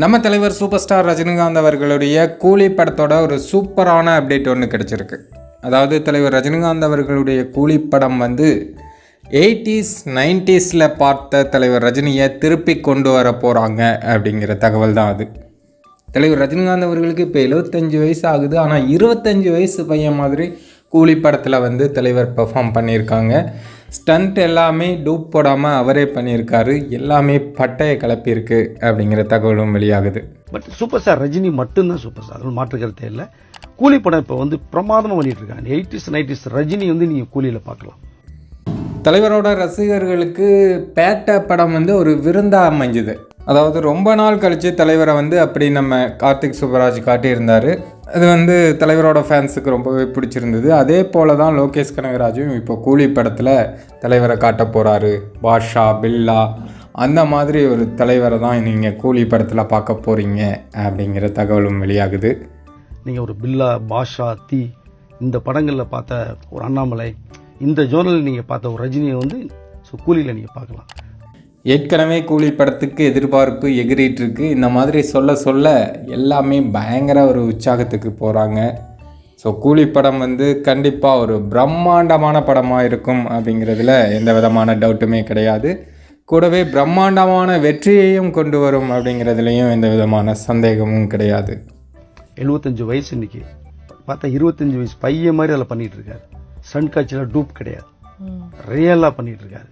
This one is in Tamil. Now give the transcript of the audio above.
நம்ம தலைவர் சூப்பர் ஸ்டார் ரஜினிகாந்த் அவர்களுடைய கூலி படத்தோட ஒரு சூப்பரான அப்டேட் ஒன்று கிடச்சிருக்கு. அதாவது தலைவர் ரஜினிகாந்த் அவர்களுடைய கூலி படம் வந்து எயிட்டிஸ் நைன்டிஸில் பார்த்த தலைவர் ரஜினியை திருப்பி கொண்டு வர போகிறாங்க அப்படிங்கிற தகவல் தான் அது. தலைவர் ரஜினிகாந்த் அவர்களுக்கு இப்போ எழுபத்தஞ்சு வயசு ஆகுது. ஆனால் இருபத்தஞ்சு வயசு பையன் மாதிரி கூலி படத்தில் வந்து தலைவர் பெர்ஃபார்ம் பண்ணியிருக்காங்க. ஸ்டண்ட் எல்லாமே டூப் போடாமல் அவரே பண்ணியிருக்காரு. எல்லாமே பட்டையை கிளப்பியிருக்கு அப்படிங்கிற தகவலும் வெளியாகுது. பட் சூப்பர் ஸ்டார் ரஜினி மட்டும்தான் சூப்பர் ஸ்டார் அதில் மாற்று கருத்தே இல்லை. கூலி படம் இப்போ வந்து பிரமாதமாக பண்ணிட்டு இருக்காங்க எயிட்டிஸ் நைன்டிஸ் ரஜினி வந்து நீங்கள் கூலியில் பார்க்கலாம். தலைவரோட ரசிகர்களுக்கு பேட்ட படம் வந்து ஒரு விருந்தா அமைஞ்சுது. அதாவது ரொம்ப நாள் கழித்து தலைவரை வந்து அப்படி நம்ம கார்த்திக் சுப்பராஜ் காட்டியிருந்தார். அது வந்து தலைவரோட ஃபேன்ஸுக்கு ரொம்பவே பிடிச்சிருந்தது. அதே போல தான் லோகேஷ் கனகராஜும் இப்போ கூலி படத்தில் தலைவரை காட்ட போகிறாரு பாஷா பில்லா அந்த மாதிரி ஒரு தலைவரை தான் நீங்கள் கூலி படத்தில் பார்க்க போகிறீங்க அப்படிங்கிற தகவலும் வெளியாகுது. நீங்கள் ஒரு பில்லா பாஷா தீ இந்த படங்களில் பார்த்த ஒரு அண்ணாமலை இந்த ஜோனலில் நீங்கள் பார்த்த ஒரு ரஜினியை வந்து ஸோ கூலியில் நீங்கள் பார்க்கலாம். ஏற்கனவே கூலி படத்துக்கு எதிர்பார்ப்பு இருக்கு இந்த மாதிரி சொல்ல சொல்ல எல்லாமே பயங்கர ஒரு உற்சாகத்துக்கு போகிறாங்க ஸோ கூலி படம் வந்து கண்டிப்பாக ஒரு பிரம்மாண்டமான படமாக இருக்கும் அப்படிங்கிறதுல எந்த விதமான டவுட்டுமே கிடையாது. கூடவே பிரம்மாண்டமான வெற்றியையும் கொண்டு வரும் அப்படிங்கிறதுலையும் எந்த விதமான சந்தேகமும் கிடையாது. எழுபத்தஞ்சு வயசு இன்னைக்கு. பார்த்தா இருபத்தஞ்சு வயசு பையன் மாதிரி அதில் பண்ணிட்டு இருக்காரு. சன் காட்சியில் டூப் கிடையாது. ரியலாக பண்ணிட்டு இருக்காரு.